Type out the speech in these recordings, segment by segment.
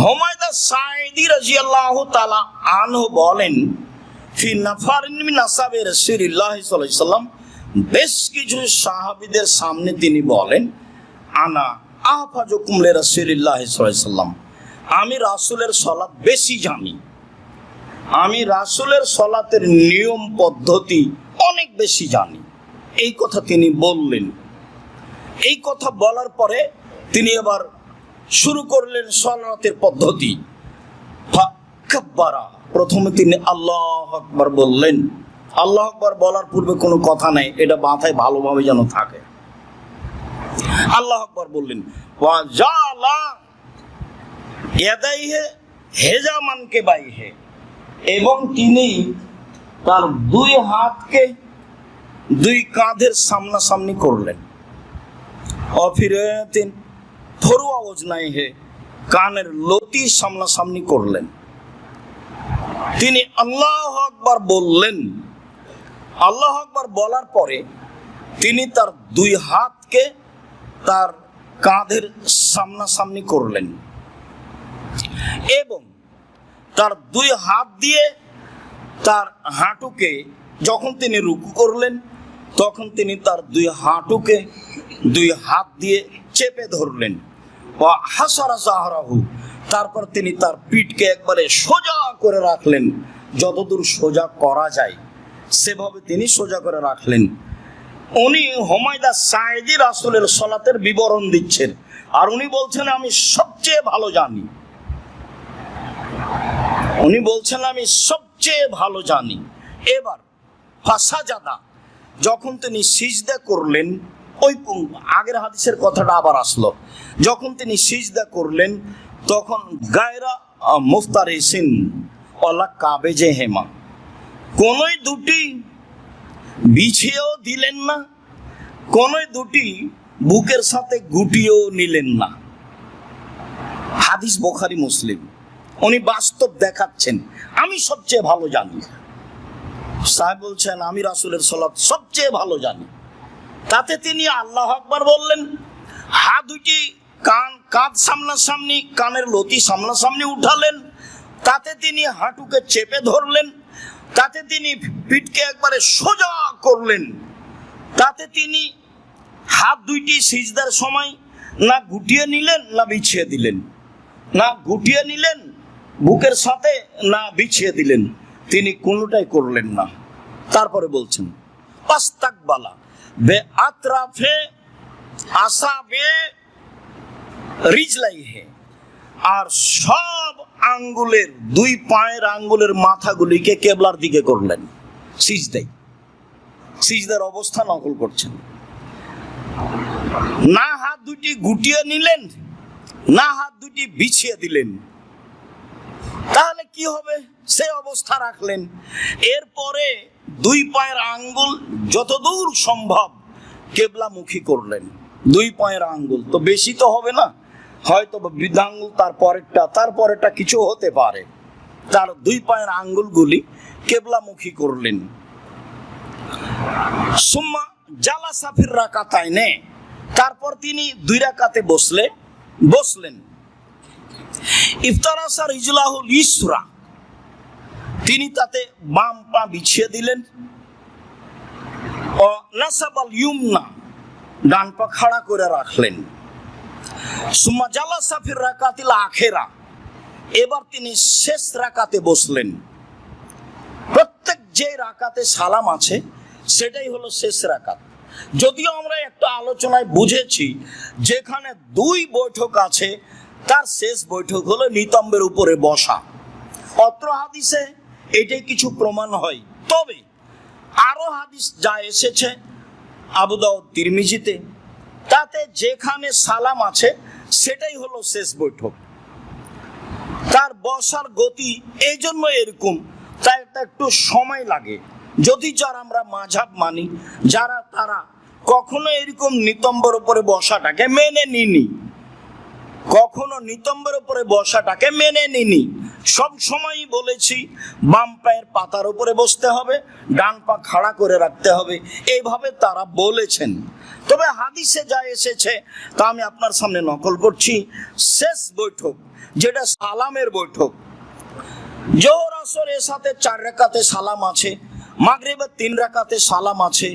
হুমায়দা সাইদি রাদিয়াল্লাহু তাআলা আনহু বলেন, ফি নাফারিন মিন আসহাবে রাসূলুল্লাহ সাল্লাল্লাহু আলাইহি সাল্লাম। বেশ কিছু সাহাবীদের সামনে তিনি বলেন, আনা আহফাজুকুম লি রাসূলুল্লাহ সাল্লাল্লাহু আলাইহি সাল্লাম। আমি রাসূলের সালাত বেশি জানি। আমি রাসূলের সালাতের নিয়ম পদ্ধতি অনেক বেশি জানি। এই কথা তিনি বললেন। এই কথা বলার পরে তিনি এবার শুরু করলেন সলাতের পদ্ধতি। প্রথমে তিনি আল্লাহ আকবার বললেন। আল্লাহ আকবার বলার পূর্বে কোনো কথা নাই, এটা মাথায় ভালোভাবে যেন থাকে। আল্লাহ আকবার বললেন হেজামানকে বাইহে। এবং তিনি তার দুই হাতকে দুই কাঁধের সামনাসামনি করলেন। অফিরেতিন ফরু আওয়াজ নাই হে। কানের লতি সামনাসামনি করলেন। তিনি আল্লাহ আকবার বললেন। আল্লাহ আকবার বলার পরে তিনি তার দুই হাতকে তার কাঁধের সামনাসামনি করলেন। এবং তার দুই হাত দিয়ে তার হাঁটুকে যখন তিনি রুকু করলেন, তখন তিনি তার দুই হাঁটুকে দুই হাত দিয়ে চেপে ধরলেন। তারপর তিনি তার পিঠকে একবারে সোজা করে রাখলেন। যতদূর সোজা করা যায়, সেভাবে তিনি সোজা করে রাখলেন। উনি হোমায়দা সাইদি রাসুলের সলাতের বিবরণ দিচ্ছেন। আর উনি বলছেন, আমি সবচেয়ে ভালো জানি। উনি বলছেন, আমি সবচেয়ে ভালো জানি। এবার ফাসাজাদা, যখন তিনি সিজদা করলেন ওই আগের হাদিসের কথাটা আবার আসলো। যখন তিনি সিজদা করলেন, তখন গায়রা মুফতার এসিন অলা কাবেজে হেমা, কোনোই দুটি বিছিয়েও দিলেন না, কোনোই দুটি বুকের সাথে গুটিয়েও নিলেন না। হাদিস বোখারি মুসলিম। উনি বাস্তব দেখাচ্ছেন। আমি সবচেয়ে ভালো জানি। সাহেব বলছেন, আমি রাসুলের সলাৎ সবচেয়ে ভালো জানি। তাতে তিনি আল্লাহ আকবার বললেন হাত দুটি কান কাঁধ সামনাসামনি, কানের লতি সামনাসামনি উঠালেন। তাতে তিনি হাঁটুকে চেপে ধরলেন। তাতে তিনি পিঠকে একবারে সোজা করলেন। তাতে তিনি হাত দুইটি সিজদার সময় না গুটিয়ে নিলেন, না বিছিয়ে দিলেন। না গুটিয়ে নিলেন, বুকের সাথে না বিছিয়ে দিলেন। তিনি কোনোটাই করলেন না। তারপরে বলছেন, পাস্তাকবালা। বে আত্রাফে আসাবে রিজলাই হে আর সব আঙ্গুলের দুই পায়ের আঙ্গুলের মাথাগুলিকে কেবলার দিকে করলেন সিজদাই সিজদার অবস্থা নকল করছেন না হাত দুটি গুটিয়ে নিলেন না হাত দুটি বিছিয়ে দিলেন তাহলে কি হবে সে অবস্থা রাখলেন এরপরে দুই পায়ের আঙ্গুল যতদূর সম্ভব কেবলামুখী করলেন। দুই পায়ের আঙ্গুল তো বেশি তো হবে না। হয়তো বৃদ্ধাঙ্গুল তার পরেরটা তার পরেরটা কিছু হতে পারে। তার দুই পায়ের আঙ্গুলগুলি কেবলামুখী করলেন। সুম্মা জালা সাফির রাকাতায় নে তারপর তিনি দুই রাকাতে বসলে, বসলেন। ইফতারাসার ইজলাহুল ইসরা তিনি তাতে বাম পা বিছিয়ে দিলেন। ও নাসাবাল ইউমনা ডান পা খাড়া করে রাখলেন। জালা সাফির রাকাতিল আখেরা। এবার তিনি শেষ রাকাতে বসলেন। প্রত্যেক যে রাকাতে সালাম আছে, সেটাই হলো শেষ রাকাত। যদিও আমরা একটা আলোচনায় বুঝেছি, যেখানে দুই বৈঠক আছে, তার শেষ বৈঠক হলো নিতম্বের উপরে বসা। অত্র হাদিসে এটাই কিছু প্রমাণ হয়। তবে আরও হাদিস যা এসেছে আবুদাউ তিরমিজিতে, তাতে যেখানে সালাম আছে, সেটাই হলো শেষ বৈঠক। তার বসার গতি এই জন্য এরকম, তাই একটু সময় লাগে। যদি যারা আমরা মাঝাব মানি, যারা তারা কখনো এরকম নিতম্বর উপরে বসাটাকে মেনে নিনি, কখনো নিতম্বর উপরে বসাটাকে মেনে নিনি সব সময়ই বলেছি, বাম পায়ের পাতার উপরে বসতে হবে, ডান পা খাড়া করে রাখতে হবে। এইভাবে তারা বলেছেন। তবে হাদিসে যা এসেছে, তা আমি আপনার সামনে নকল করছি। শেষ বৈঠক, যেটা সালামের বৈঠক। জোহর আসর এর সাথে চার রেখাতে সালাম আছে, মাগরিবের তিন রেখাতে সালাম আছে,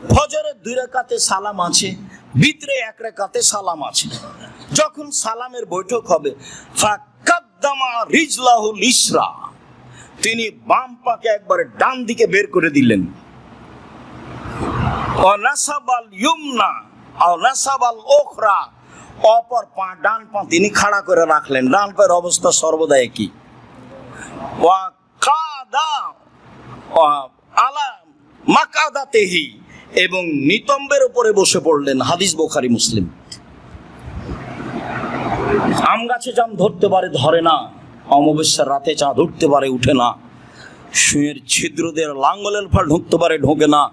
ফজরের দুই রেখাতে সালাম আছে ভিতরে এক রেখাতে সালাম আছে। যখন সালামের বৈঠক হবে তিনি বাম পাকে একবারে ডান দিকে বের করে দিলেন। ওখরা। অপর পা, ডান পা তিনি খাড়া করে রাখলেন। ডান পায়ের অবস্থা সর্বদা একই। আলা এবং নিতম্বের উপরে বসে পড়লেন হাদিস বোখারি, মুসলিম। আম গাছে জাম ধরতে পারে, ধরে না। অমাবস্যার রাতে চাঁদ উঠতে পারে, উঠে না। সুয়ের ছিদ্রদের লাঙ্গলের ফাল ঢুকতে পারে, ঢোকে না।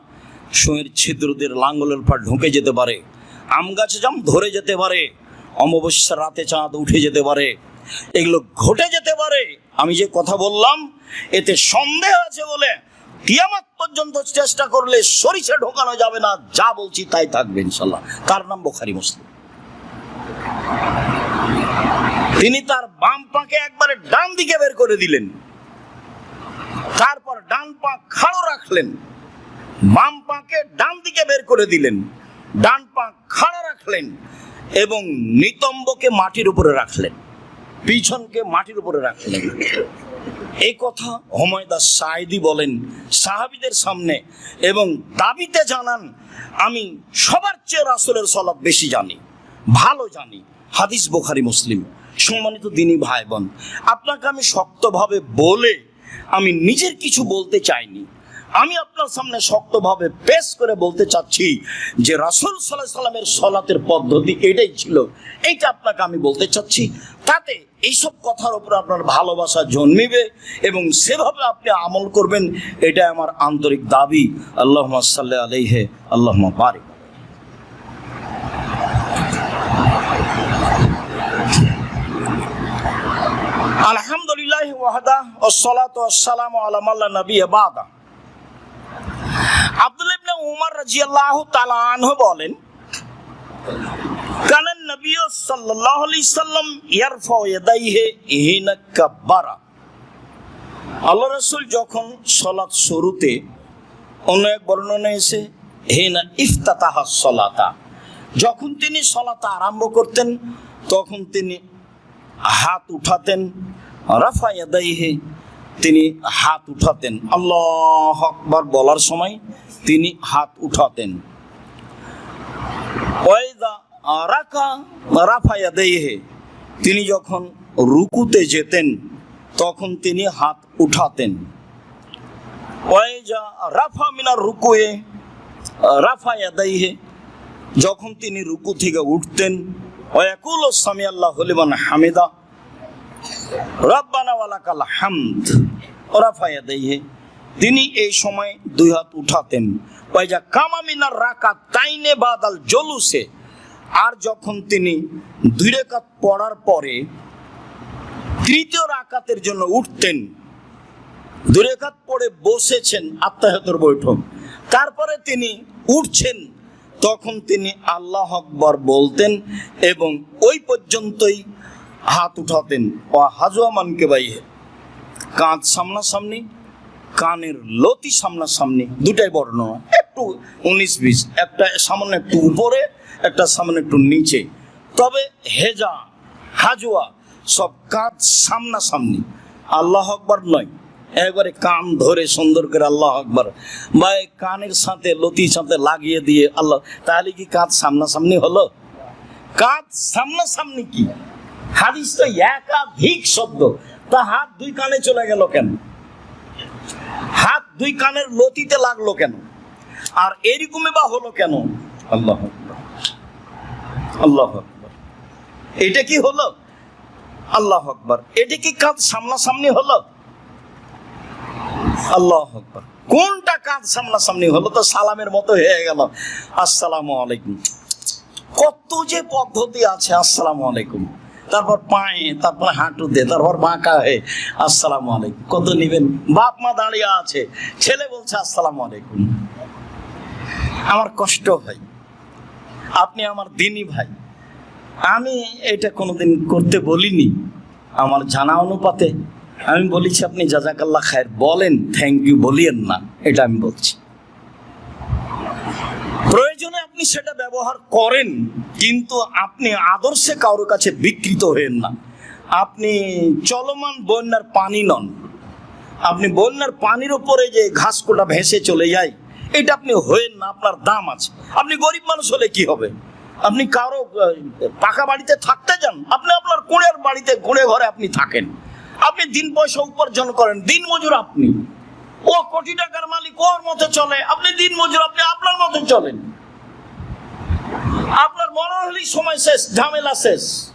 সুয়ের ছিদ্রদের লাঙ্গলের ফাল ঢুকে যেতে পারে। আম গাছে জাম ধরে যেতে পারে। অমাবস্যার রাতে চাঁদ উঠে যেতে পারে। এগুলো ঘটে যেতে পারে। আমি যে কথা বললাম, এতে সন্দেহ আছে বলে কিয়ামত পর্যন্ত চেষ্টা করলে সরিষা ঢোকানো যাবে না। যা বলছি তাই থাকবে ইনশাল্লাহ। কার নাম? বোখারি মুসলিম। তিনি তার বাম পাকে একবারে ডান দিকে বের করে দিলেন। তারপর ডান পা খাড়ো রাখলেন। বাম পাকে ডান দিকে বের করে দিলেন। ডান পা খাড়া রাখলেন এবং নিতম্বকে মাটির উপরে রাখলেন। পিছনকে মাটির উপরে রাখলেন। এই কথা হময়দা সাইদি বলেন সাহাবিদের সামনে এবং দাবিতে জানান, আমি সবার চেয়ে রাসুলের সলাপ বেশি জানি, ভালো জানি। হাদিস বোখারি, মুসলিম। সম্মানিত দিনী ভাই বোন আপনাকে আমি শক্তভাবে বলে আমি নিজের কিছু বলতে চাইনি। আমি আপনার সামনে শক্তভাবে পেশ করে বলতে চাচ্ছি যে রাসুল সাল্লাহ সাল্লামের সলাতের পদ্ধতি এটাই ছিল, এইটা আপনাকে আমি বলতে চাচ্ছি। তাতে এইসব কথার উপর আপনার ভালোবাসা জন্মিবে এবং সেভাবে আপনি আমল করবেন এটা আমার আন্তরিক দাবি। আল্লাহ সাল্লাহ আলহে আল্লাহ বারিক। আলহামদুলিল্লাহ ওয়াহদা ওসলাত ওয়াসসালামু আলা মাল্লা নবী বাদা। আব্দুল ইবনে উমর রাদিয়াল্লাহু তাআলা আনহু বলেন, কান নবী সাল্লাল্লাহু আলাইহি সাল্লাম ইয়ারফা ইয়াদাইহি হিনা কাব্বারা। আল্লাহ রাসূল যখন সালাত শুরুতে অন্য এক বর্ণনা এসে, হিনা ইফতাতাহা সালাতা, যখন তিনি সালাত আরম্ভ করতেন, তখন তিনি হাত উঠাতেন তিনি হাত উঠাতেন। আল্লাহ আকবার বলার সময় তিনি হাত উঠাতেন। রাকা তিনি যখন রুকুতে যেতেন, তখন তিনি হাত উঠাতেন। রাফা মিনার রুকুয়ে, রাফা যখন তিনি রুকু থেকে উঠতেন ওয়াকুল সামি আল্লাহ হলিমান হামিদা রব্বানা ওয়ালাকাল হামদ রাফা ইয়াদাইহি তিনি এই সময় দুই হাত উঠাতেন। ওয়াইজা কামা মিনার রাকা তাইনে বাদাল জলুসে। আর যখন তিনি দুই রেখাত পড়ার পরে তৃতীয় রাকাতের জন্য উঠতেন, দুই রেখাত পড়ে বসেছেন আত্মাহতর বৈঠক। তারপরে তিনি উঠছেন তখন তিনি আল্লাহ আকবর বলতেন এবং ওই পর্যন্তই হাত উঠাতেন। ও হাজুয়া মানকে বাইহে কাঁধ সামনাসামনি, কানের লতি সামনাসামনি, দুটাই বর্ণনা একটু উনিশ বিশ, একটা সামান্য একটু উপরে, একটা সামান্য একটু নিচে। তবে হেজা, হাজুয়া সব কাঁধ সামনাসামনি। আল্লাহ আকবর নয় একবারে কান ধরে সুন্দর করে আল্লাহ আকবর। বা কানের সাথে, লতির সাথে লাগিয়ে দিয়ে আল্লাহ তাহলে কি কাঁধ সামনাসামনি হলো? কাঁধ সামনাসামনি কি? হাদিস তো একাধিক শব্দ। তা হাত দুই কানে চলে গেল কেন? হাত দুই কানের লতিতে লাগল কেন? আর এরকমই বা হলো কেন? আল্লাহ আল্লাহ এটা কি হলো? আল্লাহ আকবর। এটা কি কাঁধ সামনাসামনি হলো? আল্লাহ কোনটা কাঁধ সামনাসামনি হলো তো সালামের মতো হয়ে গেল। আসসালামু আলাইকুম। কত যে পদ্ধতি আছে, আসসালামু আলাইকুম। তারপর পায়ে, তারপর হাঁটুতে, তারপর বাঁকা হয়ে আসসালামু আলাইকুম। কত নিবেন? বাপ মা দাঁড়িয়ে আছে, ছেলে বলছে আসসালামু আলাইকুম। আমার কষ্ট হয় আপনি আমার দিনী ভাই। আমি এটা কোনোদিন করতে বলিনি। আমার জানা অনুপাতে আমি বলেছি আপনি জাজাকাল্লা খায়ের বলেন থ্যাংক ইউ বলিয়েন না, এটা আমি বলছি। প্রয়োজনে আপনি সেটা ব্যবহার করেন, কিন্তু আপনি আদর্শে কারোর কাছে বিকৃত হয়েন না। আপনি চলমান বন্যার পানি নন। আপনি বন্যার পানির উপরে যে ঘাস কোটা ভেসে চলে যায়, এটা আপনি হয়েন না, আপনার দাম আছে। আপনি গরিব মানুষ হলে কি হবে? আপনি কারও পাকা বাড়িতে থাকতে যান আপনি আপনার কুঁড়ের বাড়িতে, কুঁড়ে ঘরে আপনি থাকেন। আপনি দিন পয়সা উপার্জন করেন, দিন মজুর আপনি। ও কোটি টাকার মালিক, ওর মতো চলে। আপনি দিন মজুর, আপনি আপনার মতো চলেন। আপনার মনে হলেই সময় শেষ, ঝামেলা শেষ।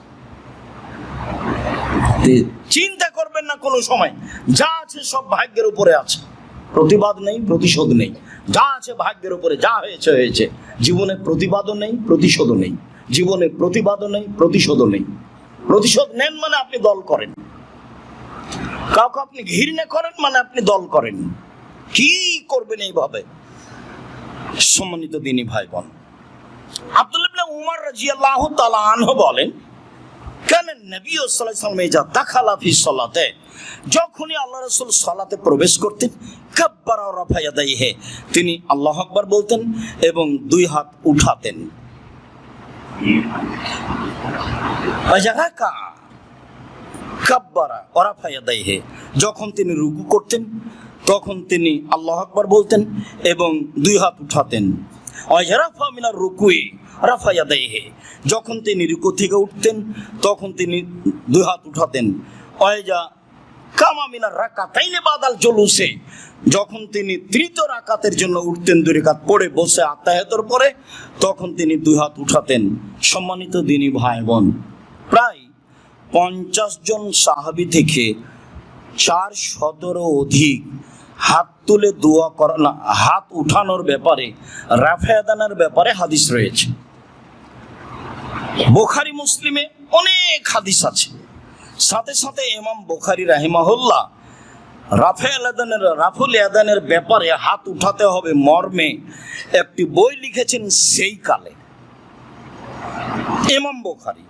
চিন্তা করবেন না কোনো সময়। যা আছে সব ভাগ্যের উপরে আছে। প্রতিবাদ নেই, প্রতিশোধ নেই। যা আছে ভাগ্যের উপরে, যা হয়েছে হয়েছে। জীবনে প্রতিবাদও নেই, প্রতিশোধও নেই। জীবনে প্রতিবাদও নেই, প্রতিশোধও নেই। প্রতিশোধ নেন মানে আপনি দল করেন। কাউকে আপনি ঘৃণা করেন মানে আপনি দল করেন। কি করবেন এইভাবে? সম্মানিত দিনী ভাই বোন আব্দুল ইবনে উমর রাদিয়াল্লাহু তাআলা আনহু বলেন, কেন নবী সাল্লাল্লাহু আলাইহি দাখালা ফি সালাতে যখনই আল্লাহ রাসূল সালাতে প্রবেশ করতেন, কাব্বারা রাফা ইয়াদাইহি, তিনি আল্লাহু আকবার বলতেন এবং দুই হাত উঠাতেন। আজাকা কাব্বারা ওরাফা ইয়াদাইহি যখন তিনি রুকু করতেন, তখন তিনি আল্লাহ আকবার বলতেন এবং দুই হাত উঠাতেন। অয়রাফা মিনার রুকুই রাফা ইয়াদাইহি যখন তিনি রুকু থেকে উঠতেন, তখন তিনি দুই হাত উঠাতেন। অয়জা কামা মিনার রাকাতাইনে বাদাল জলুসে। যখন তিনি তৃতীয় রাকাতের জন্য উঠতেন, দুই রাকাত পড়ে বসে আত্মায়াতর পরে, তখন তিনি দুই হাত উঠাতেন। সম্মানিত দিনী ভাই বোন প্রায় পঞ্চাশ জন সাহাবি থেকে চার শতেরও অধিক হাত তুলে দোয়া করা হাত উঠানোর ব্যাপারে, রাফেদানের ব্যাপারে হাদিস রয়েছে। বোখারি, মুসলিমে অনেক হাদিস আছে। সাথে সাথে ইমাম বোখারি রাহিমাহুল্লাহ রাফেল আদানের রাফুল আদানের ব্যাপারে হাত উঠাতে হবে মর্মে একটি বই লিখেছেন সেই কালে। ইমাম বোখারি।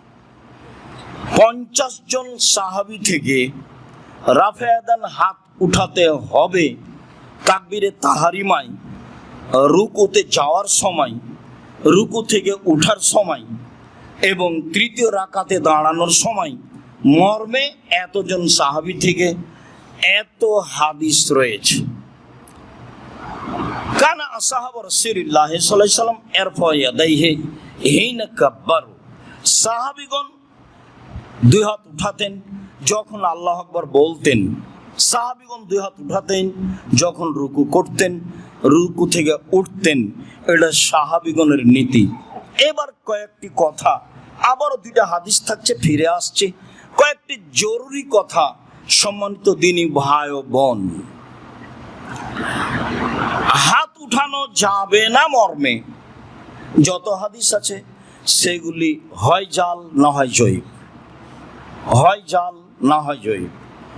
পঞ্চাশ জন সাহাবি থেকে রাফে আদান হাত উঠাতে হবে তাকবিরে তাহারিমাই রুকুতে যাওয়ার সময়, রুকু থেকে উঠার সময় এবং তৃতীয় রাকাতে দাঁড়ানোর সময় মর্মে এতজন সাহাবি থেকে এত হাদিস রয়েছে। কানা সাহাব আলাইহি সাল্লাম এরফা ইয়াদাইহি হিনা কাব্বারু। সাহাবিগণ দুই হাত উঠাতেন, যখন আল্লাহ আকবর বলতেন, সাহাবিগণ দুই হাত উঠাতেন, যখন রুকু করতেন, রুকু থেকে উঠতেন, এটা সাহাবিগণের নীতি। এবার কয়েকটি কথা, আবারও দুইটা হাদিস থাকছে, ফিরে আসছে। কয়েকটি জরুরি কথা, সম্মানিত দিনী ভাই ও বোন। হাত উঠানো যাবে না মর্মে। যত হাদিস আছে, সেগুলি হয় জাল, না হয় জয়ীব হয় জাল, না হয় জয়ীব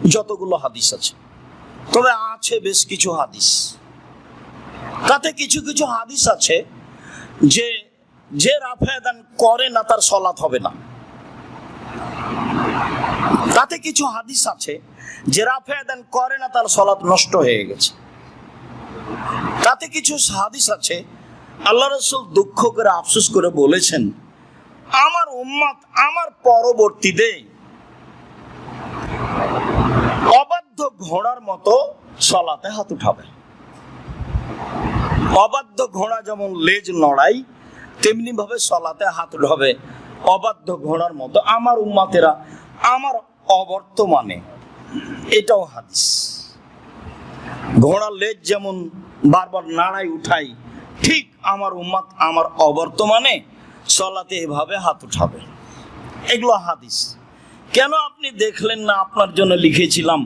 যতগুলো হাদিস আছে। তবে আছে বেশ কিছু হাদিস। তাতে কিছু কিছু হাদিস আছে যে যে রাফেদান করে না, তার সলাৎ হবে না। তাতে কিছু হাদিস আছে যে, রাফেদান করে না, তার সলাৎ নষ্ট হয়ে গেছে। তাতে কিছু হাদিস আছে, আল্লাহ রসুল দুঃখ করে আফসোস করে বলেছেন, আমার উম্মত আমার পরবর্তীতে অবাধ্য ঘোড়ার মতো চলাতে হাত উঠাবে। অবাধ্য ঘোড়া যেমন লেজ নড়াই, তেমনি ভাবে চলাতে হাত উঠাবে। অবাধ্য ঘোড়ার মতো আমার উম্মাতেরা, আমার অবর্তমানে। এটাও হাদিস। ঘোড়ার লেজ যেমন বারবার নাড়াই, উঠাই, ঠিক আমার উম্মাত আমার অবর্তমানে চলাতে এভাবে হাত উঠাবে। এগুলো হাদিস। কেন আপনি দেখলেন না আপনার জন্য লিখেছিলাম?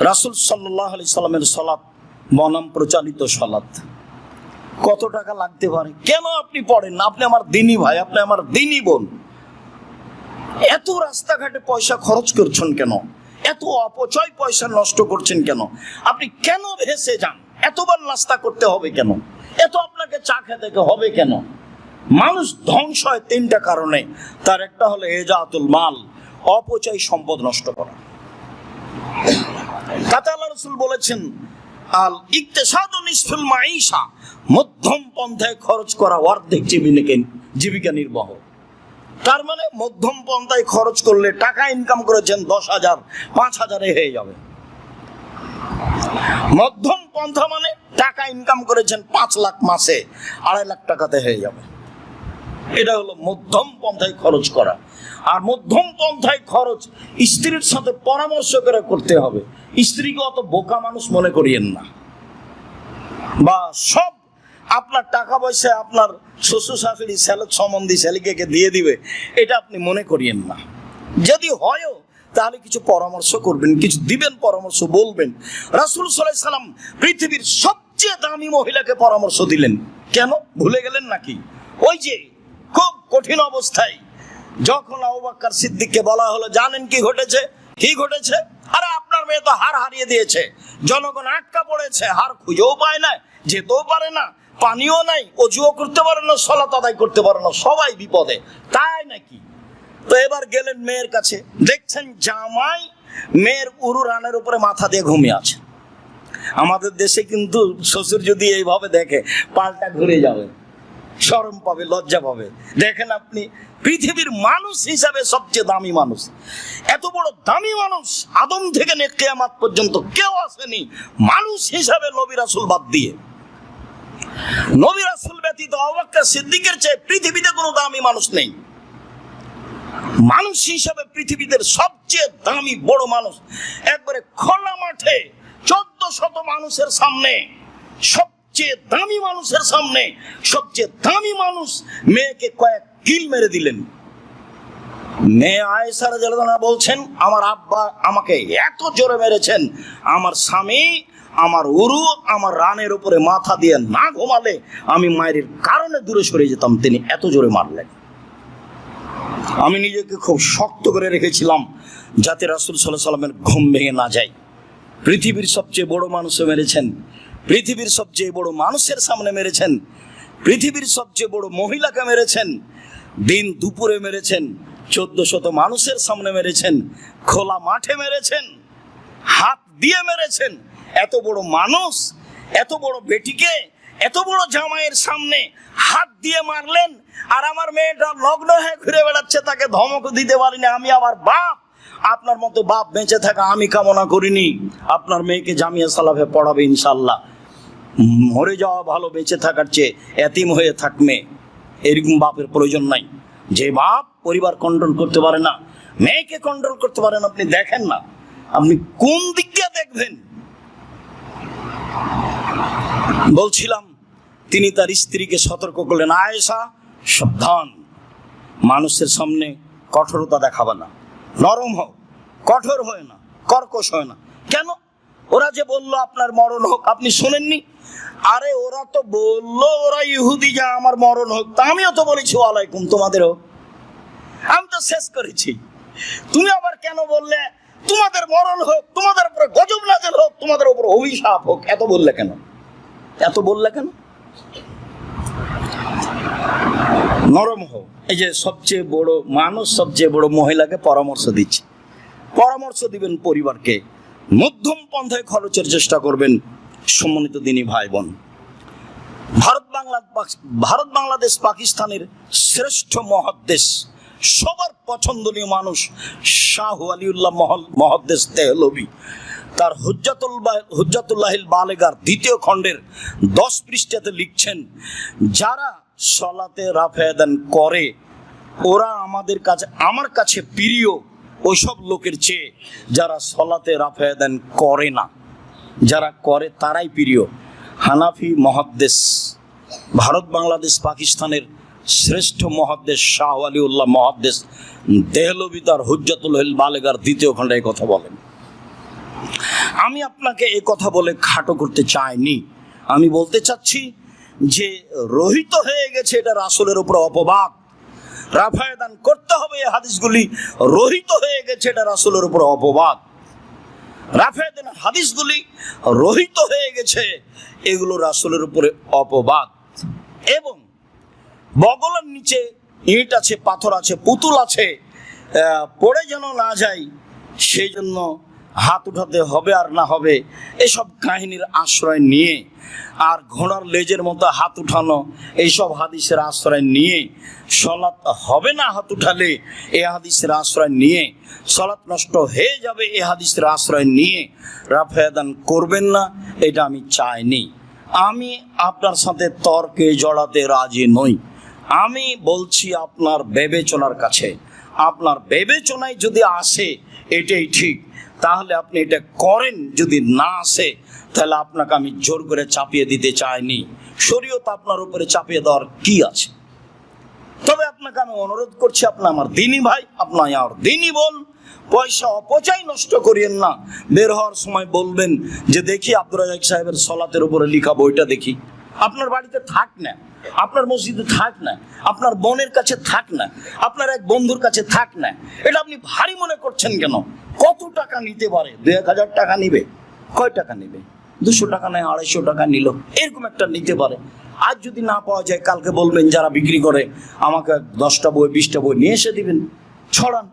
রাসুল সাল্লাহ আলি সাল্লামের সলাৎ বনাম প্রচালিত সলাৎ কত টাকা লাগতে পারে? কেন আপনি পড়েন? আপনি আমার দিনী ভাই, আপনি আমার দিনী বোন। এত রাস্তাঘাটে পয়সা খরচ করছেন কেন? এত অপচয় পয়সা নষ্ট করছেন কেন? আপনি কেন ভেসে যান? এতবার নাস্তা করতে হবে কেন? এত আপনাকে চা খেতে হবে কেন? মানুষ ধ্বংস হয় তিনটা কারণে। তার একটা হলো এজাতুল মাল, অপচয় সম্পদ নষ্ট করা। তাতে আল্লাহ রসুল বলেছেন, আল ইকতেসাদু নিসফুল মাইশা মধ্যম পন্থায় খরচ করা অর্ধেক জীবিকা জীবিকা নির্বাহ। তার মানে মধ্যম পন্থায় খরচ করলে টাকা ইনকাম করেছেন দশ হাজার, পাঁচ হাজারে হয়ে যাবে। মধ্যম পন্থা মানে টাকা ইনকাম করেছেন পাঁচ লাখ মাসে, আড়াই লাখ টাকাতে হয়ে যাবে। এটা হলো মধ্যম পন্থায় খরচ করা। আর মধ্যম পন্থায় খরচ স্ত্রীর সাথে পরামর্শ করে করতে হবে। স্ত্রীকে অত বোকা মানুষ মনে করিয়েন না। বা সব আপনার টাকা পয়সা আপনার শ্বশুর শাশুড়ি স্যালক সম্বন্ধী শ্যালিকে দিয়ে দিবে, এটা আপনি মনে করিয়েন না। যদি হয়ও, তাহলে কিছু পরামর্শ করবেন, কিছু দিবেন পরামর্শ, বলবেন। রাসুল সাল্লাহ সাল্লাম পৃথিবীর সবচেয়ে দামি মহিলাকে পরামর্শ দিলেন। কেন? ভুলে গেলেন নাকি? ওই যে কঠিন অবস্থায়। যখন আবাক্কার সিদ্দিককে বলা হলো, জানেন কি ঘটেছে? কি ঘটেছে? আরে আপনার মেয়ে তো হার হারিয়ে দিয়েছে। জনগণ আটকা পড়েছে হার খুঁজেও পায় না, যেতেও পারে না, পানিও নাই, অজুও করতে পারে না সলাত আদায় করতে পারে না, সবাই বিপদে। তাই নাকি? তো এবার গেলেন মেয়ের কাছে। দেখছেন জামাই মেয়ের উরু রানের উপরে মাথা দিয়ে ঘুমিয়ে আছে। আমাদের দেশে কিন্তু শ্বশুর যদি এইভাবে দেখে, পাল্টা ঘুরে যাবে। শরম পাবে, লজ্জা পাবে। দেখেন আপনি, পৃথিবীর মানুষ হিসাবে সবচেয়ে দামি মানুষ। এত বড় দামি মানুষ আদম থেকে নে কেয়ামাত পর্যন্ত কেউ আসেনি। মানুষ হিসাবে নবী রাসুল বাদ দিয়ে। ব্যতীত সিদ্দিকের চেয়ে পৃথিবীতে কোনো দামি মানুষ নেই। মানুষ হিসাবে পৃথিবীতে সবচেয়ে দামি বড় মানুষ একবারে খোলা মাঠে চোদ্দ শত মানুষের সামনে সবচেয়ে দামি মানুষের সামনে সবচেয়ে দামি মানুষ মেয়েকে কয়েক কিল মেরে দিলেন। মেয়ে আয়েসার জলদানা বলছেন, আমার আব্বা আমাকে এত জোরে মেরেছেন, আমার স্বামী, আমার উরু, আমার রানের উপরে মাথা দিয়ে না ঘুমালে আমি মায়ের কারণে দূরে সরে যেতাম, তিনি এত জোরে মারলেন। আমি নিজেকে খুব শক্ত করে রেখেছিলাম, যাতে রাসুল সাল্লাহ সাল্লামের ঘুম ভেঙে না যায়। পৃথিবীর সবচেয়ে বড় মানুষও মেরেছেন পৃথিবীর সবচেয়ে বড় মানুষের সামনে মেরেছেন, পৃথিবীর সবচেয়ে বড় মহিলাকে মেরেছেন, দিন দুপুরে মেরেছেন, চোদ্দ শত মানুষের সামনে মেরেছেন, খোলা মাঠে মেরেছেন, হাত দিয়ে মেরেছেন। এত বড় মানুষ, এত বড় বেটিকে, এত বড় জামাইয়ের সামনে হাত দিয়ে মারলেন, আর আমার মেয়েটা লগ্ন হয়ে ঘুরে বেড়াচ্ছে, তাকে ধমক দিতে পারিনি, আমি আমার বাপ, আপনার মতো বাপ বেঁচে থাকা আমি কামনা করিনি। আপনার মেয়েকে জামিয়া সালাফে পড়াবে ইনশাল্লাহ মরে যাওয়া ভালো বেঁচে থাকার চেয়ে এতিম হয়ে থাকবে। এরকম বাপের প্রয়োজন নাই। যে বাপ পরিবার কন্ট্রোল করতে পারে না, মেয়েকে কন্ট্রোল করতে পারেন আপনি দেখেন না। আপনি কোন দিক দিয়ে দেখবেন? বলছিলাম, তিনি তার স্ত্রীকে সতর্ক করলেন, আয়েশা, সাবধান। মানুষের সামনে কঠোরতা দেখাবে না। নরম হোক কঠোর হয় না। কর্কশ হয় না। কেন? ওরা যে বলল, আপনার মরণ হোক। আপনি শোনেননি? আরে ওরা তো বলল, ওরা ইহুদি যা, আমার মরণ হোক। তা আমিও তো বলেছি, ওয়ালাইকুম তোমাদেরও। আমি তো শেষ করেছি। তুমি আবার কেন বললে, তোমাদের মরণ হোক, তোমাদের উপরে গজব নাজেল হোক, তোমাদের উপর অভিশাপ হোক, এত বললে কেন? এত বললে কেন? নরম হোক এই যে সবচেয়ে বড় মানুষ, সবচেয়ে বড় মহিলাকে পরামর্শ দিচ্ছে। পরামর্শ দিবেন পরিবারকে। মধ্যম পন্থায় খরচের চেষ্টা করবেন। সম্মানিত দিনী ভাই বোন, ভারত বাংলা ভারত বাংলাদেশ পাকিস্তানের শ্রেষ্ঠ মহাদেশ সবার পছন্দনীয় মানুষ শাহ আলিউল্লাহ মহল মহাদেশ তেহলবি তার হুজ্জাতুল হুজ্জাতুল্লাহিল বালেগার দ্বিতীয় খণ্ডের দশ পৃষ্ঠাতে লিখছেন, যারা সলাতে রাফেদান করে, ওরা আমাদের কাছে, আমার কাছে প্রিয় ওইসব লোকের চেয়ে যারা সলাতে রাফেদান করে না। যারা করে তারাই প্রিয়। হানাফি মহাদ্দেশ, ভারত, বাংলাদেশ, পাকিস্তানের শ্রেষ্ঠ মহাদ্দেশ শাহ আলিউল্লাহ মহাদ্দেশ দেহলবি তার হুজ্জাতুল হিল বালেগার দ্বিতীয় খণ্ডে এই কথা বলেন। আমি আপনাকে এই কথা বলে খাটো করতে চাইনি। আমি বলতে চাচ্ছি যে রহিত হয়ে গেছে এটা রাসুলের উপর অপবাদ। রাফায় দান করতে হবে এই হাদিসগুলি। রহিত হয়ে গেছে এটা রাসুলের উপর অপবাদ। রাফায় হাদিসগুলি রহিত হয়ে গেছে। এগুলো রাসুলের উপরে অপবাদ। এবং বগলের নিচে ইট আছে, পাথর আছে, পুতুল আছে পড়ে যেন না যায়, সেই জন্য হাত উঠাতে হবে আর না হবে, এসব কাহিনীর আশ্রয় নিয়ে আর ঘোড়ার লেজের মতো হাত উঠানো, এইসব হাদিসের আশ্রয় নিয়ে, সলাৎ হবে না হাত উঠালে, এ হাদিসের আশ্রয় নিয়ে, সলাৎ নষ্ট হয়ে যাবে এ হাদিসের আশ্রয় নিয়ে রাফেদান করবেন না, এটা আমি চাইনি। আমি আপনার সাথে তর্কে জড়াতে রাজি নই। আমি বলছি আপনার বিবেচনার কাছে। আপনার বিবেচনায় যদি আসে, এটাই ঠিক। তাহলে আপনি এটা করেন যদি না আসে, তাহলে আপনাকে আমি জোর করে চাপিয়ে দিতে চাইনি। শরীয়ত আপনার উপরে চাপিয়ে দেওয়ার কি আছে? তবে আপনাকে আমি অনুরোধ করছি, আপনি আমার দিনই ভাই আপনার আমার দিনই বোন, পয়সা অপচয় নষ্ট করিয়েন না। বের হওয়ার সময় বলবেন যে, দেখি আব্দুর রাজাক সাহেবের সলাতের উপরে লেখা বইটা দেখি। আপনার বাড়িতে থাক না। আপনার মসজিদে থাক না, আপনার বোনের কাছে থাক না, আপনার এক বন্ধুর কাছে থাক না, এটা আপনি ভারী মনে করছেন কেন? কত টাকা নিতে পারে? দু এক হাজার টাকা নিবে। কয় টাকা নিবে? দুশো টাকা নেয়, আড়াইশো টাকা নিল। এরকম একটা নিতে পারে। আজ যদি না পাওয়া যায়, কালকে বলবেন, যারা বিক্রি করে, আমাকে দশটা বই, বিশটা বই নিয়ে এসে দিবেন, ছড়ান।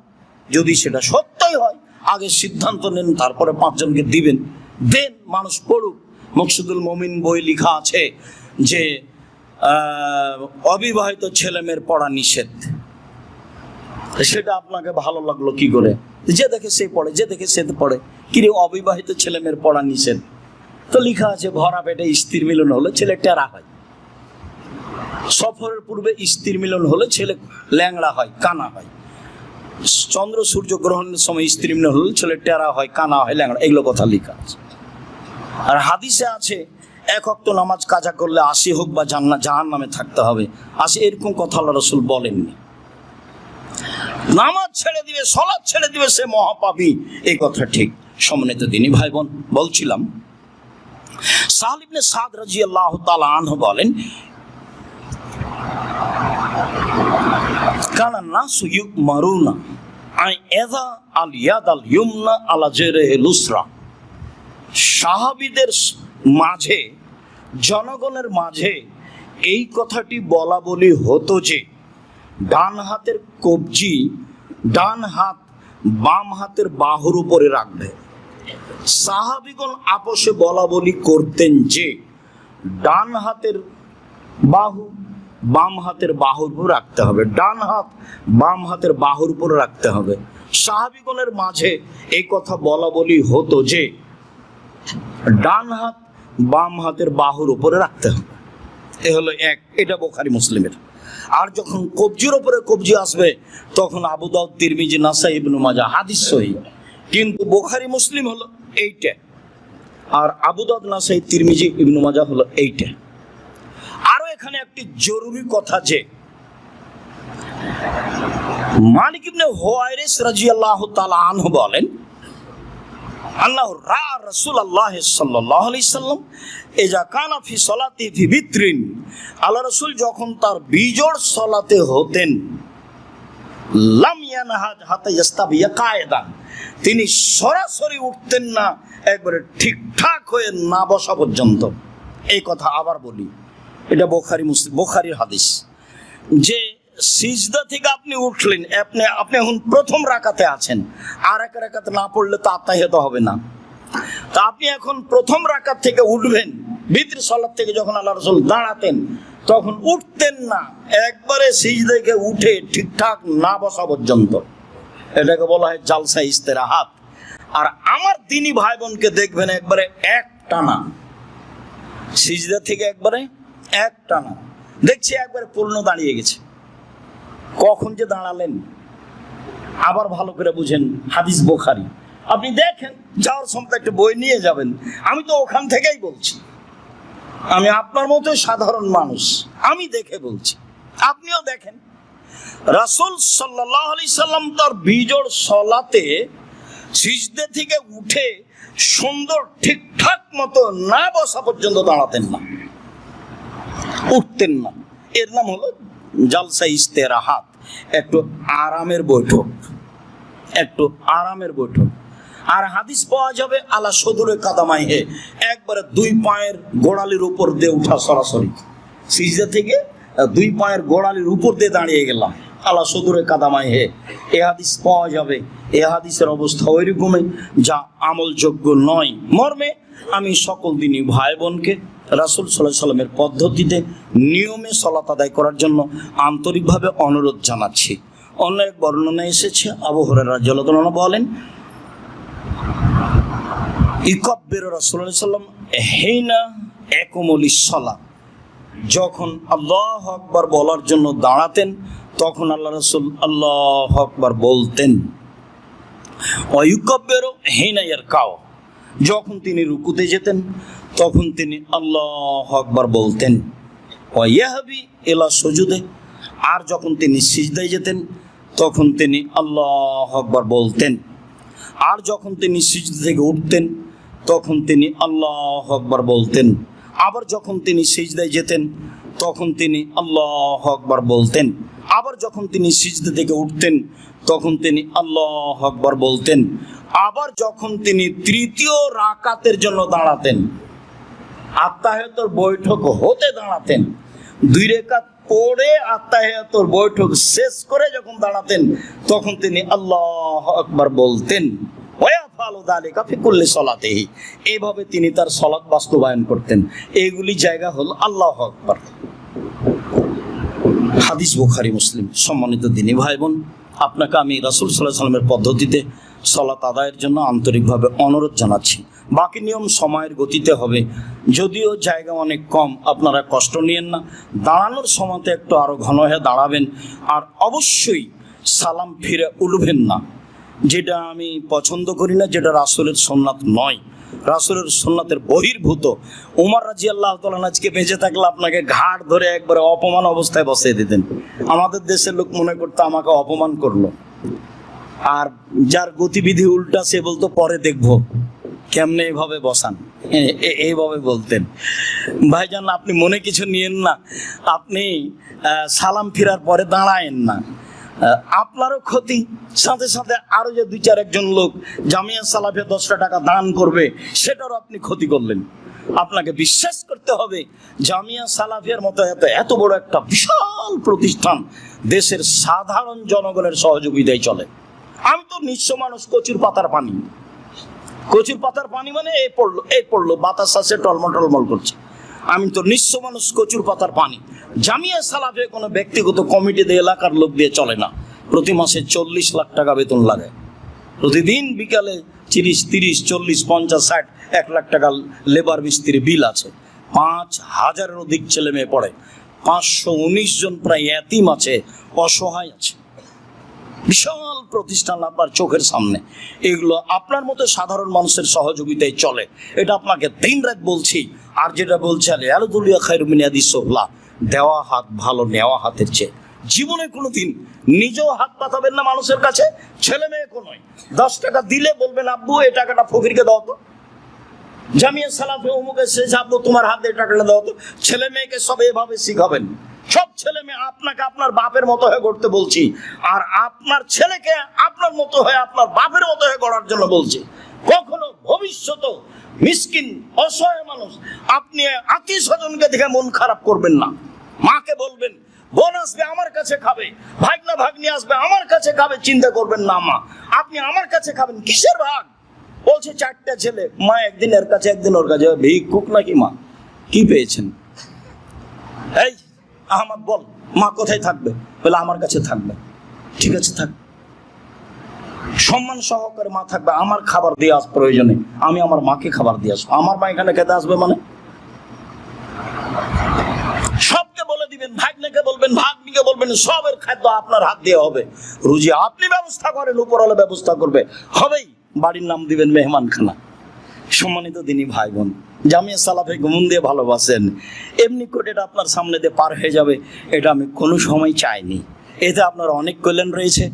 যদি সেটা সত্যই হয়, আগে সিদ্ধান্ত নেন, তারপরে পাঁচজনকে দিবেন। দেন মানুষ পড়ুক। মকসুদুল মমিন বই লেখা আছে যে অবিবাহিত ছেলেমেয়ের পড়া নিষেধ। সেটা আপনাকে ভালো লাগল কি করে? যে দেখে সে পড়ে, যে দেখে সে পড়ে। কিরে অবিবাহিত ছেলেমেয়ের পড়া নিষেধ? তো লেখা আছে, ভরা পেটে স্ত্রীর মিলন হলে ছেলে টেরা হয়। সফরের পূর্বে স্ত্রীর মিলন হলে ছেলে ল্যাংড়া হয়, কানা হয়। চন্দ্র সূর্য গ্রহণের সময় স্ত্রী মিলন হলে ছেলে টেরা হয়, কানা হয়, ল্যাংড়া এগুলো কথা লেখা আছে। আর হাদিসে আছে এক অক্ত নামাজ কাজা করলে আশি হোক বা জান্না জাহান নামে থাকতে হবে। আসে এরকম কথা আল্লাহ রসুল বলেননি। নামাজ ছেড়ে দিবে সলাদ ছেড়ে দিবে, সে মহাপাপী। এই কথা ঠিক। সমন্বিত দিনই ভাই বোন বলছিলাম সালিবনে সাদ রাজি আল্লাহ আনহু বলেন, কানা নাসু ইউকমারুনা আই এদা আল ইয়াদ আল ইউমনা আলা জেরেহে লুসরা সাহাবিদের মাঝে জনগণের মাঝে এই কথাটি বলা বলি হতো যে, ডান হাতের কবজি ডান হাত বাম হাতের বাহুর উপরে রাখবে। সাহাবিগণ আপোষে বলা বলি করতেন যে, ডান হাতের বাহু বাম হাতের বাহুর উপর রাখতে হবে। ডান হাত বাম হাতের বাহুর উপর রাখতে হবে। সাহাবিগণের মাঝে এই কথা বলা বলি হতো যে, ডান হাত বাম হাতের বাহুর উপরে রাখতে হবে। এ হলো এক, এটা বোখারি মুসলিমের। আর যখন কবজির উপরে কবজি আসবে, তখন আবু দাউদ, তিরমিজি, নাসাই, ইবনু মাজা হাদিস সহি। কিন্তু বোখারি মুসলিম হলো এইটা, আর আবু দাউদ, নাসাই, তিরমিজি, ইবনু মাজা হলো এইটা। আরও এখানে একটি জরুরি কথা যে, মালিক ইবনে হোয়াইরিস রাদিয়াল্লাহু তাআলা আনহু বলেন আল্লাহ রা রসুল আল্লাহ সাল্লাহ আলি সাল্লাম এজা কানা ফি সলাতে ফি বিত্রিন, আল্লাহ রসুল যখন তার বিজোড় সলাতে হতেন, লাম ইয়ানহাজ হাতে ইস্তাবিয়া কায়দান, তিনি সরাসরি উঠতেন না, একবারে ঠিকঠাক হয়ে না বসা পর্যন্ত। এই কথা আবার বলি, এটা বোখারি মুসলিম, বোখারির হাদিস। যে সিজদা থেকে আপনি উঠলেন, আপনি আপনি এখন প্রথম রাকাতে আছেন। আর এক রাকাতে না পড়লে তো আত্মাহিত হবে না। তা আপনি এখন প্রথম রাকাত থেকে উঠবেন, ভিতর সলাদ থেকে যখন আল্লাহ রসুল দাঁড়াতেন, তখন উঠতেন না। একবারে সিজদাকে উঠে ঠিকঠাক না বসা পর্যন্ত। এটাকে বলা হয় জালসা ইস্তেরাহাত। আর আমার দিনী ভাই বোনকে দেখবেন একবারে এক টানা। সিজদা থেকে একবারে এক টানা। দেখছি একবারে পূর্ণ দাঁড়িয়ে গেছে। কখন যে দাঁড়ালেন? আবার ভালো করে বুঝেন, হাদিস বোখারি। আপনি দেখেন, যাওয়ার সময় একটা বই নিয়ে যাবেন। আমি তো ওখান থেকেই বলছি। আমি আপনার মতো সাধারণ মানুষ, আমি দেখে বলছি। আপনিও দেখেন, রাসূল সাল্লাহ সাল্লাম তার বিজোড় সলাতে সিজদে থেকে উঠে সুন্দর ঠিকঠাক মতো না বসা পর্যন্ত দাঁড়াতেন না, উঠতেন না। এর নাম হলো জালসা ইস্তেরাহাত একটু আরামের বৈঠক, একটু আরামের বৈঠক। আর হাদিস পাওয়া যাবে আলা সদুরে কাদামাই হে একবারে দুই পায়ের গোড়ালির উপর দিয়ে উঠা সরাসরি। সিজা থেকে দুই পায়ের গোড়ালির উপর দিয়ে দাঁড়িয়ে গেলাম আলা সদুরে কাদামাই হে এ হাদিস পাওয়া যাবে, এ হাদিসের অবস্থা ওইরকমই যা আমলযোগ্য নয়। মর্মে আমি সকল দিনই ভাই বোনকে রাসুল সাল্লাহ সাল্লামের পদ্ধতিতে নিয়মে সলাত আদায় করার জন্য আন্তরিকভাবে অনুরোধ জানাচ্ছি। অন্য এক বর্ণনা এসেছে, আবু হরেরা জলতনা বলেন, ইকব্বের রাসুল্লাহ সাল্লাম হেইনা একমলি সলা। যখন আল্লাহ আকবার বলার জন্য দাঁড়াতেন, তখন আল্লাহ রসুল আল্লাহ আকবার বলতেন অয়ুকব্বেরও হেইনা ইয়ার কাও যখন তিনি রুকুতে যেতেন, তখন তিনি আল্লাহ আকবার বলতেন এলা সজুদে। আর যখন তিনি সিজদায় যেতেন, তখন তিনি আল্লাহ আকবার বলতেন। আর যখন তিনি সিজদা থেকে উঠতেন, তখন তিনি আল্লাহ আকবার বলতেন। আবার যখন তিনি সিজদায় যেতেন, তখন তিনি আল্লাহ আকবার বলতেন। আবার যখন তিনি সিজদা থেকে উঠতেন, তখন তিনি আল্লাহ আকবার বলতেন। আবার যখন তিনি তৃতীয় রাকাতের জন্য দাঁড়াতেন আত্মাহতর বৈঠক হতে দাঁড়াতেন, দুই রেখাত পড়ে আত্মাহতর বৈঠক শেষ করে যখন দাঁড়াতেন, তখন তিনি আল্লাহ আকবার বলতেন এইভাবে তিনি তার সলাৎ বাস্তবায়ন করতেন। এইগুলি জায়গা হলো আল্লাহ আকবার। হাদিস বুখারি, মুসলিম, সম্মানিত দিনী ভাই বোন, আপনাকে আমি রাসুল সাল্লাহ সাল্লামের পদ্ধতিতে সলাত আদায়ের জন্য আন্তরিকভাবে অনুরোধ জানাচ্ছি। বাকি নিয়ম সময়ের গতিতে হবে। যদিও জায়গা অনেক কম, আপনারা কষ্ট নিয়েন না। দাঁড়ানোর সময়তে একটু আরও ঘন হয়ে দাঁড়াবেন। আর অবশ্যই সালাম ফিরে উঠবেন না। যেটা আমি পছন্দ করি না, যেটা রাসুলের সোননাথ নয়। রাসুলের সোননাথের বহির্ভূত। উমার রাজি আল্লাহ আজকে বেঁচে থাকলে আপনাকে ঘাট ধরে একবারে অপমান অবস্থায় বসিয়ে দিতেন। আমাদের দেশের লোক মনে করতো আমাকে অপমান করল। আর যার গতিবিধি উল্টা, সে বলতো, পরে দেখব কেমনে এভাবে বসান। এইভাবে বলতেন। ভাইজান, আপনি মনে কিছু নিয়েন না। আপনি সালাম ফিরার পরে দাঁড়ায়েন না। আপনারও ক্ষতি। সাথে সাথে আরও যে দুই চার একজন লোক জামিয়া সালাফে দশটা টাকা দান করবে, সেটারও আপনি ক্ষতি করলেন। আপনাকে বিশ্বাস করতে হবে, জামিয়া সালাফিয়ার মতো এত এত বড় একটা বিশাল প্রতিষ্ঠান দেশের সাধারণ জনগণের সহযোগিতায় চলে। আমি তো নিঃস্ব মানুষ, কচুর পাতার পানি। কচুর পাতার পানি মানে এই পড়ল এই পড়ল, বাতাস আছে, টলমল টলমল করছে। আমি তো নিঃস্ব মানুষ, কচুর পাতার পানি। জামিয়া সালাফে কোনো ব্যক্তিগত কমিটি দিয়ে এলাকার লোক দিয়ে চলে না। প্রতি মাসে চল্লিশ লাখ টাকা বেতন লাগে। প্রতিদিন বিকালে তিরিশ তিরিশ, চল্লিশ, পঞ্চাশ, ষাট, এক লাখ টাকা লেবার মিস্ত্রি বিল আছে। পাঁচ হাজারের অধিক ছেলে মেয়ে পড়ে। পাঁচশো উনিশ জন প্রায় এতিম আছে, অসহায় আছে। বিশাল প্রতিষ্ঠান আপনার চোখের সামনে। এগুলো আপনার মতো সাধারণ মানুষের সহযোগিতায় চলে। এটা আপনাকে দিন রাত বলছি। আর যেটা বলছে আলে আলদুলিয়া খাইরুমিনিয়াদি সোহলা। দেওয়া হাত ভালো, নেওয়া হাতের চেয়ে। জীবনে কোনোদিন নিজেও হাত পাতাবেন না মানুষের কাছে, ছেলে মেয়ে নয়। দশ টাকা দিলে বলবেন, আব্বু, এই টাকাটা ফকিরকে দাও তো। জামিয়া সালাফে অমুকে শেষ, আব্বু, তোমার হাতে টাকাটা দাও তো। ছেলে মেয়েকে সব এভাবে শিখাবেন। সব ছেলে মেয়ে আপনাকে আপনার বাপের মতো হয়ে গড়তে বলছি। আর আপনার ছেলেকে আপনার মতো হয়ে আপনার বাপের মতো হয়ে গড়ার জন্য বলছি। কখনো ভবিষ্যত মিসকিন, অসহায় মানুষ, আপনি আত্মীয় স্বজনকে দেখে মন খারাপ করবেন না। মাকে বলবেন, বোন আসবে, আমার কাছে খাবে। ভাগনা ভাগ্নি আসবে, আমার কাছে খাবে। চিন্তা করবেন না, মা। আপনি আমার কাছে খাবেন, কিসের ভাগ? বলছে, চারটা ছেলে, মা একদিন এর কাছে, একদিন ওর কাছে। ভিক্ষুক নাকি, মা? কি পেয়েছেন? এই আহমদ বল, মা কোথায় থাকবে? বলে, আমার কাছে থাকবে। ঠিক আছে, থাক। সম্মান সহকারে মা থাকবে, আমার খাবার দিয়ে আস, প্রয়োজনে। আমি আমার মাকে খাবার দিয়ে আসব। আমার মা এখানে খেতে আসবে মানে? সবকে বলে দিবেন, ভাগ্নেকে বলবেন, ভাগ্নিকে বলবেন, সবের খাদ্য আপনার হাত দিয়ে হবে। রুজি আপনি ব্যবস্থা করেন, উপরওয়ালা ব্যবস্থা করবে। হবেই, বাড়ির নাম দিবেন মেহমানখানা। সম্মানিত দিনী ভাই বোন জামিয়া সালাফে গুমন দিয়ে ভালোবাসেন। এমনি করে এটা আপনার সামনে দিয়ে পার হয়ে যাবে, এটা আমি কোনো সময় চাইনি। এতে আপনার অনেক কল্যাণ রয়েছে।